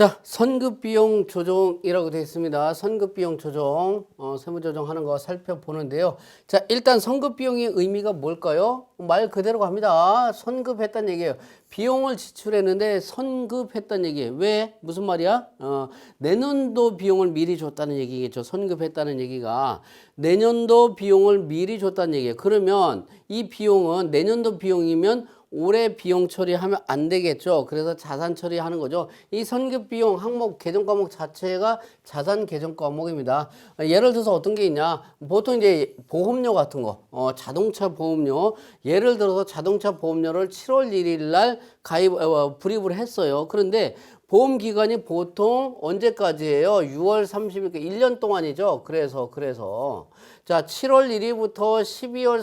자, 선급 비용 조정이라고 되어 있습니다. 선급 비용 조정, 어, 세무 조정하는 거 살펴보는데요. 자, 일단 선급 비용의 의미가 뭘까요? 말 그대로 갑니다. 선급했다는 얘기예요. 비용을 지출했는데 선급했다는 얘기예요. 왜? 무슨 말이야? 어, 내년도 비용을 미리 줬다는 얘기겠죠. 선급했다는 얘기가 내년도 비용을 미리 줬다는 얘기예요. 그러면 이 비용은 내년도 비용이면 올해 비용 처리하면 안 되겠죠. 그래서 자산 처리하는 거죠. 이 선급 비용 항목 개정 과목 자체가 자산 개정 과목입니다. 예를 들어서 어떤 게 있냐? 보통 이제 보험료 같은 거, 어, 자동차 보험료. 예를 들어서 자동차 보험료를 7월 1일 날 가입 어, 불입을 했어요. 그런데 보험 기간이 보통 언제까지예요? 6월 30일, 1년 동안이죠. 그래서, 그래서. 자, 7월 1일부터 12월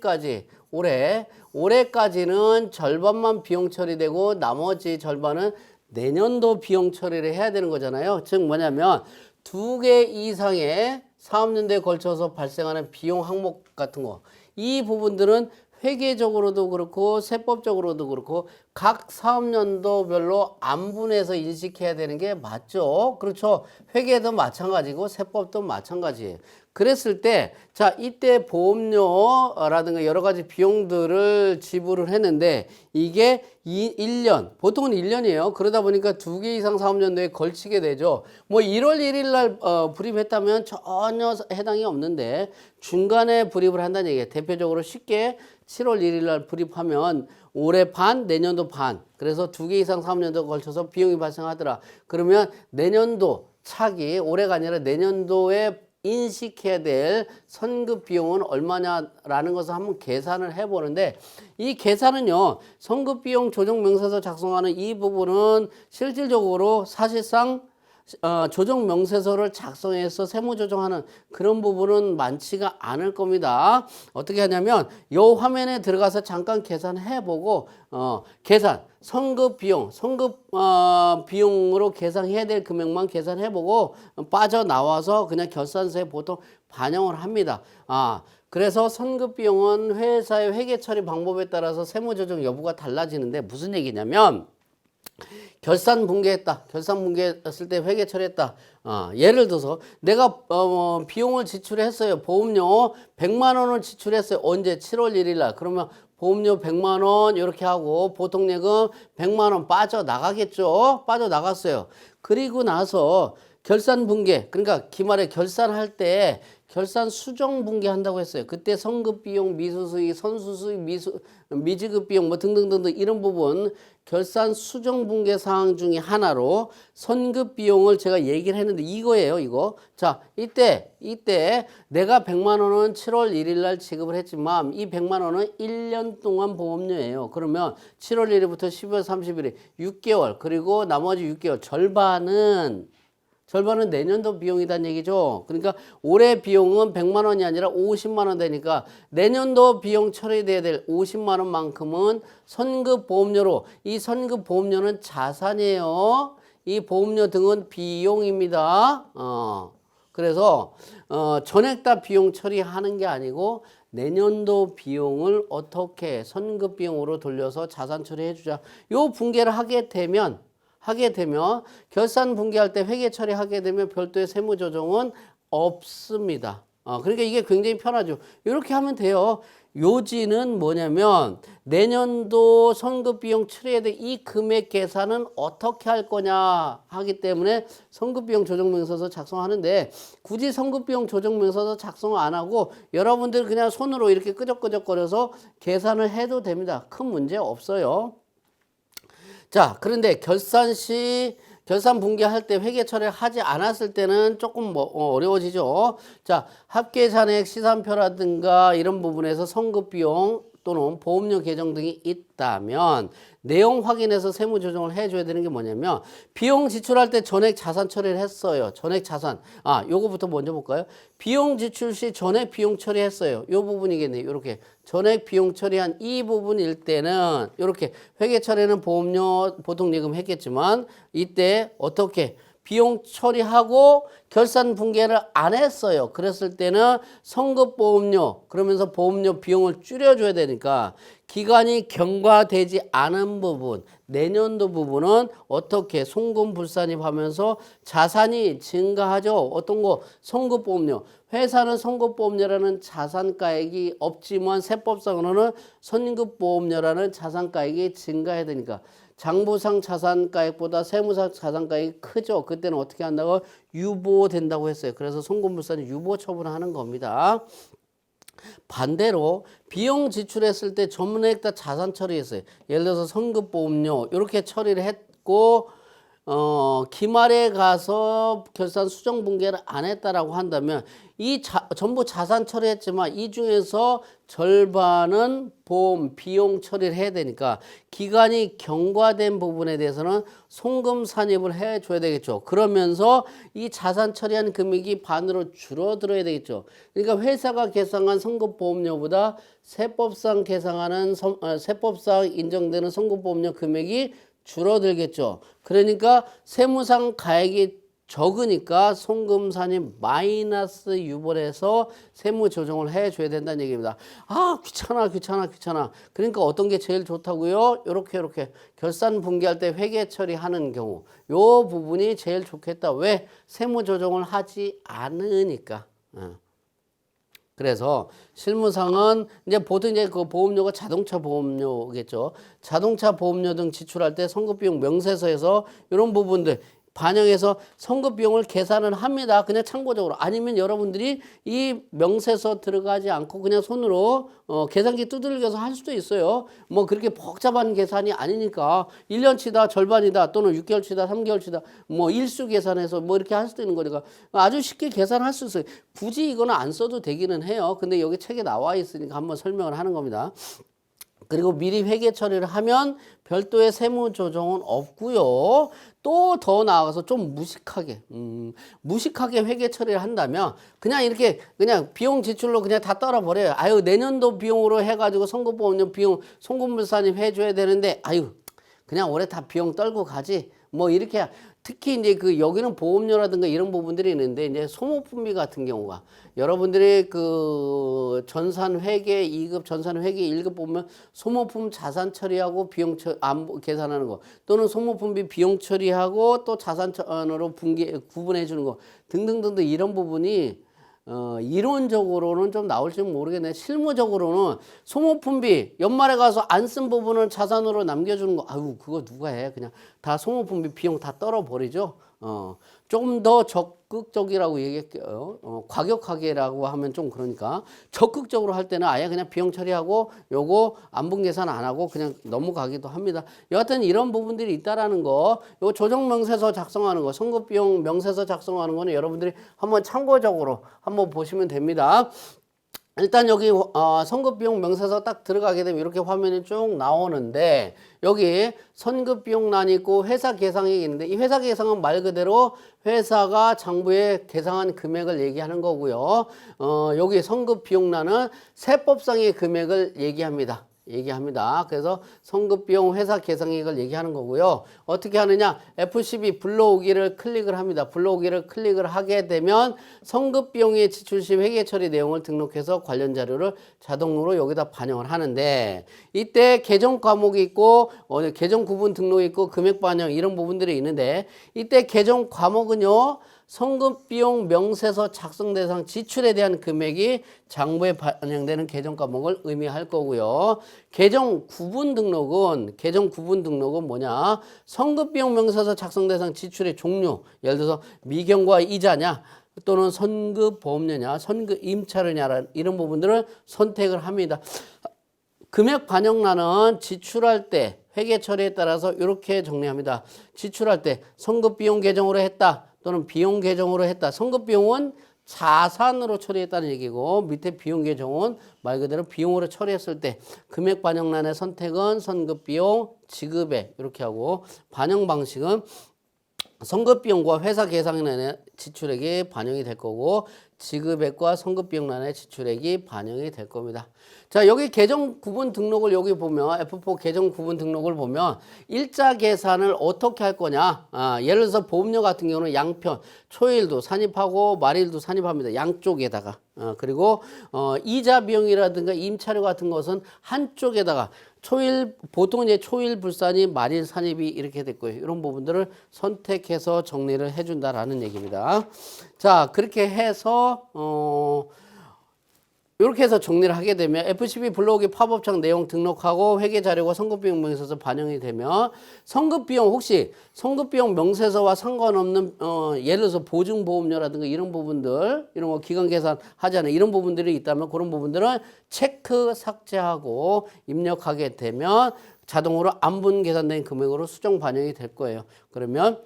31일까지 올해, 올해까지는 절반만 비용 처리되고 나머지 절반은 내년도 비용 처리를 해야 되는 거잖아요. 즉 뭐냐면 두 개 이상의 사업연도에 걸쳐서 발생하는 비용 항목 같은 거. 이 부분들은 회계적으로도 그렇고 세법적으로도 그렇고 각 사업연도별로 안 분해서 인식해야 되는 게 맞죠. 그렇죠. 회계도 마찬가지고 세법도 마찬가지예요. 그랬을 때, 자, 이때 보험료라든가 여러 가지 비용들을 지불을 했는데, 이게 이 1년, 보통은 1년이에요. 그러다 보니까 두 개 이상 사업연도에 걸치게 되죠. 뭐 1월 1일 날 어, 불입했다면 전혀 해당이 없는데, 중간에 불입을 한다는 얘기예요. 대표적으로 쉽게 7월 1일 날 불입하면 올해 반, 내년도 반. 그래서 두 개 이상 사업연도에 걸쳐서 비용이 발생하더라. 그러면 내년도 차기, 올해가 아니라 내년도에 인식해야 될 선급 비용은 얼마냐라는 것을 한번 계산을 해보는데 이 계산은요 선급 비용 조정 명세서 작성하는 이 부분은 실질적으로 사실상 어, 조정 명세서를 작성해서 세무 조정하는 그런 부분은 많지가 않을 겁니다. 어떻게 하냐면 요 화면에 들어가서 잠깐 계산해 보고 어, 계산 선급 비용, 선급 어, 비용으로 계산해야 될 금액만 계산해 보고 빠져 나와서 그냥 결산서에 보통 반영을 합니다. 아, 그래서 선급 비용은 회사의 회계 처리 방법에 따라서 세무 조정 여부가 달라지는데 무슨 얘기냐면 결산 붕괴했다. 결산 붕괴했을 때 회계 처리했다. 어, 예를 들어서 내가 어, 비용을 지출했어요. 보험료 100만 원을 지출했어요. 언제? 7월 1일 날. 그러면 보험료 100만 원 이렇게 하고 보통 예금 100만 원 빠져 나가겠죠. 빠져 나갔어요. 그리고 나서 결산 붕괴. 그러니까 기말에 결산할 때 결산 수정 붕괴한다고 했어요. 그때 성급 비용, 미수 수익, 선수 수익, 미수 미지급 비용 뭐 등등등등 이런 부분 결산 수정 붕괴 사항 중에 하나로 선급 비용을 제가 얘기를 했는데 이거예요, 이거. 자, 이때 이때 내가 100만 원은 7월 1일 날 지급을 했지만 이 100만 원은 1년 동안 보험료예요. 그러면 7월 1일부터 12월 30일에 6개월 그리고 나머지 6개월 절반은 절반은 내년도 비용이란 얘기죠. 그러니까 올해 비용은 100만 원이 아니라 50만 원 되니까 내년도 비용 처리돼야 될 50만 원만큼은 선급 보험료로 이 선급 보험료는 자산이에요. 이 보험료 등은 비용입니다. 어. 그래서 어, 전액 다 비용 처리하는 게 아니고 내년도 비용을 어떻게 선급 비용으로 돌려서 자산 처리해 주자. 요 붕괴를 하게 되면 하게 되면 결산 붕괴할 때 회계 처리하게 되면 별도의 세무 조정은 없습니다. 어, 그러니까 이게 굉장히 편하죠. 이렇게 하면 돼요. 요지는 뭐냐면 내년도 선급 비용 처리에 대해 이 금액 계산은 어떻게 할 거냐 하기 때문에 선급 비용 조정 명서서 작성하는데 굳이 선급 비용 조정 명서서 작성 안 하고 여러분들 그냥 손으로 이렇게 끄적끄적거려서 계산을 해도 됩니다. 큰 문제 없어요. 자, 그런데 결산 시 결산 붕괴할 때 회계 처리를 하지 않았을 때는 조금 뭐 어, 어려워지죠. 자, 합계 잔액 시산표라든가 이런 부분에서 선급 비용 또는 보험료 계정 등이 있다면 내용 확인해서 세무 조정을 해줘야 되는 게 뭐냐면 비용 지출할 때 전액 자산 처리를 했어요. 전액 자산. 아, 요거부터 먼저 볼까요? 비용 지출 시 전액 비용 처리했어요. 요 부분이겠네요. 요렇게 전액 비용 처리한 이 부분일 때는 요렇게 회계 처리는 보험료 보통 예금 했겠지만 이때 어떻게 비용 처리하고 결산 분계를 안 했어요. 그랬을 때는 성급 보험료 그러면서 보험료 비용을 줄여줘야 되니까 기간이 경과되지 않은 부분 내년도 부분은 어떻게 송금 불산입하면서 자산이 증가하죠. 어떤 거 성급 보험료 회사는 성급 보험료라는 자산가액이 없지만 세법상으로는 선급 보험료라는 자산가액이 증가해야 되니까 장부상 자산가액보다 세무상 자산가액이 크죠. 그때는 어떻게 한다고 유보된다고 했어요. 그래서 송금불산이 유보 처분하는 겁니다. 반대로 비용 지출했을 때 전문액 다 자산 처리했어요. 예를 들어서 성급보험료 이렇게 처리를 했고 어 기말에 가서 결산 수정 분계를 안 했다라고 한다면 이 자, 전부 자산 처리했지만 이 중에서 절반은 보험 비용 처리를 해야 되니까 기간이 경과된 부분에 대해서는 송금 산입을 해 줘야 되겠죠. 그러면서 이 자산 처리한 금액이 반으로 줄어들어야 되겠죠. 그러니까 회사가 계상한 성급 보험료보다 세법상 계상하는 성- 어, 세법상 인정되는 성급 보험료 금액이 줄어들겠죠. 그러니까 세무상 가액이 적으니까 송금산이 마이너스 유보해서 세무 조정을 해줘야 된다는 얘기입니다. 아 귀찮아 귀찮아 귀찮아. 그러니까 어떤 게 제일 좋다고요? 요렇게 요렇게 결산 분기할 때 회계 처리하는 경우 요 부분이 제일 좋겠다. 왜 세무 조정을 하지 않으니까. 어. 그래서 실무상은 이제 보통 이제 그 보험료가 자동차 보험료겠죠. 자동차 보험료 등 지출할 때 선급비용 명세서에서 이런 부분들 반영해서 선급 비용을 계산을 합니다. 그냥 참고적으로 아니면 여러분들이 이 명세서 들어가지 않고 그냥 손으로 어, 계산기 두들겨서 할 수도 있어요. 뭐 그렇게 복잡한 계산이 아니니까 1년치다 절반이다 또는 6개월치다 3개월치다 뭐 일수 계산해서 뭐 이렇게 할 수도 있는 거니까 아주 쉽게 계산할 수 있어요. 굳이 이거는 안 써도 되기는 해요. 근데 여기 책에 나와 있으니까 한번 설명을 하는 겁니다. 그리고 미리 회계 처리를 하면 별도의 세무 조정은 없고요. 또 더 나아가서 좀 무식하게, 음, 무식하게 회계 처리를 한다면 그냥 이렇게 그냥 비용 지출로 그냥 다 떨어버려요. 아유 내년도 비용으로 해가지고 선거보험료 비용 송금불산입 해줘야 되는데 아유 그냥 올해 다 비용 떨고 가지. 뭐 이렇게 특히 이제 그 여기는 보험료라든가 이런 부분들이 있는데 이제 소모품비 같은 경우가 여러분들이 그 전산 회계 2급 전산 회계 1급 보면 소모품 자산 처리하고 비용 처, 안 계산하는 거 또는 소모품비 비용 처리하고 또 자산으로 분계 구분해 주는 거 등등등등 이런 부분이 어, 이론적으로는 좀 나올지 모르겠네. 실무적으로는 소모품비 연말에 가서 안 쓴 부분을 자산으로 남겨주는 거, 아유, 그거 누가 해? 그냥 다 소모품비 비용 다 떨어버리죠. 어, 조금 더 적 극적이라고 얘기할게요. 어, 과격하게라고 하면 좀 그러니까 적극적으로 할 때는 아예 그냥 비용 처리하고 요거 안분 계산 안 하고 그냥 넘어가기도 합니다. 여하튼 이런 부분들이 있다라는 거, 요 조정 명세서 작성하는 거, 선거 비용 명세서 작성하는 거는 여러분들이 한번 참고적으로 한번 보시면 됩니다. 일단 여기 어, 선급비용 명세서 딱 들어가게 되면 이렇게 화면이 쭉 나오는데 여기 선급비용란 있고 회사 계상액이 있는데 이 회사 계상은 말 그대로 회사가 장부에 계상한 금액을 얘기하는 거고요. 어, 여기 선급비용란은 세법상의 금액을 얘기합니다. 얘기합니다. 그래서 성급 비용 회사 계상액을 얘기하는 거고요. 어떻게 하느냐? F12 불러오기를 클릭을 합니다. 불러오기를 클릭을 하게 되면 성급 비용의 지출 시 회계 처리 내용을 등록해서 관련 자료를 자동으로 여기다 반영을 하는데 이때 계정 과목이 있고 어, 계정 구분 등록이 있고 금액 반영 이런 부분들이 있는데 이때 계정 과목은요. 성급 비용 명세서 작성 대상 지출에 대한 금액이 장부에 반영되는 계정 과목을 의미할 거고요. 계정 구분 등록은 계정 구분 등록은 뭐냐? 성급 비용 명세서 작성 대상 지출의 종류. 예를 들어서 미경과 이자냐 또는 선급 보험료냐, 선급 임차료냐 이런 부분들을 선택을 합니다. 금액 반영란은 지출할 때 회계 처리에 따라서 이렇게 정리합니다. 지출할 때 성급 비용 계정으로 했다 또는 비용 계정으로 했다. 성급 비용은 자산으로 처리했다는 얘기고 밑에 비용 계정은 말 그대로 비용으로 처리했을 때 금액 반영란의 선택은 선급 비용 지급액 이렇게 하고 반영 방식은 선급 비용과 회사 계상란의 지출액이 반영이 될 거고 지급액과 선급비용란의 지출액이 반영이 될 겁니다. 자, 여기 계정 구분 등록을 여기 보면 F4 계정 구분 등록을 보면 일자 계산을 어떻게 할 거냐? 아, 예를 들어서 보험료 같은 경우는 양편, 초일도 산입하고 말일도 산입합니다. 양쪽에다가. 어, 그리고 어, 이자 비용이라든가 임차료 같은 것은 한쪽에다가 초일 보통 이제 초일 불산이 말일 산입이 이렇게 됐고요. 이런 부분들을 선택해서 정리를 해준다라는 얘기입니다. 자 그렇게 해서 어. 이렇게 해서 정리를 하게 되면 FCB 블로그 팝업창 내용 등록하고 회계 자료가 선급비용 명세서 반영이 되면 선급비용 혹시 선급비용 명세서와 상관없는 어, 예를 들어서 보증보험료라든가 이런 부분들 이런 거 기간 계산 하잖아요 이런 부분들이 있다면 그런 부분들은 체크 삭제하고 입력하게 되면 자동으로 안분 계산된 금액으로 수정 반영이 될 거예요. 그러면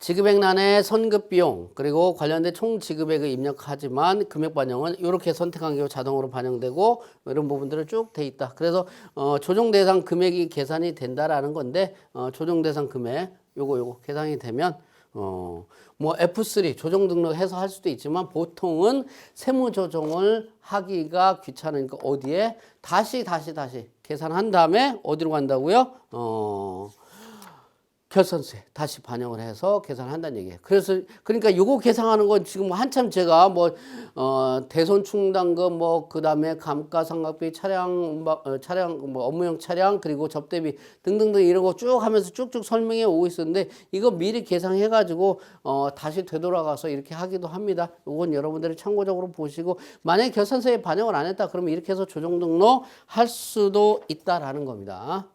지급액란에 선급 비용 그리고 관련된 총 지급액을 입력하지만 금액 반영은 이렇게 선택한 경우 자동으로 반영되고 이런 부분들을 쭉 돼 있다. 그래서 어, 조정 대상 금액이 계산이 된다라는 건데 어, 조정 대상 금액 요거 요거 계산이 되면 어, 뭐 F3 조정 등록해서 할 수도 있지만 보통은 세무 조정을 하기가 귀찮으니까 어디에 다시 다시 다시 계산한 다음에 어디로 간다고요? 어, 결선세 다시 반영을 해서 계산한다는 얘기예요. 그래서 그러니까 요거 계산하는 건 지금 한참 제가 뭐 어, 대손 충당금 뭐 그다음에 감가상각비 차량 뭐, 어, 차량 뭐 업무용 차량 그리고 접대비 등등등 이런 거 쭉 하면서 쭉쭉 설명해 오고 있었는데 이거 미리 계산해 가지고 어, 다시 되돌아가서 이렇게 하기도 합니다. 요건 여러분들이 참고적으로 보시고 만약에 결산세에 반영을 안 했다 그러면 이렇게 해서 조정 등록 할 수도 있다라는 겁니다.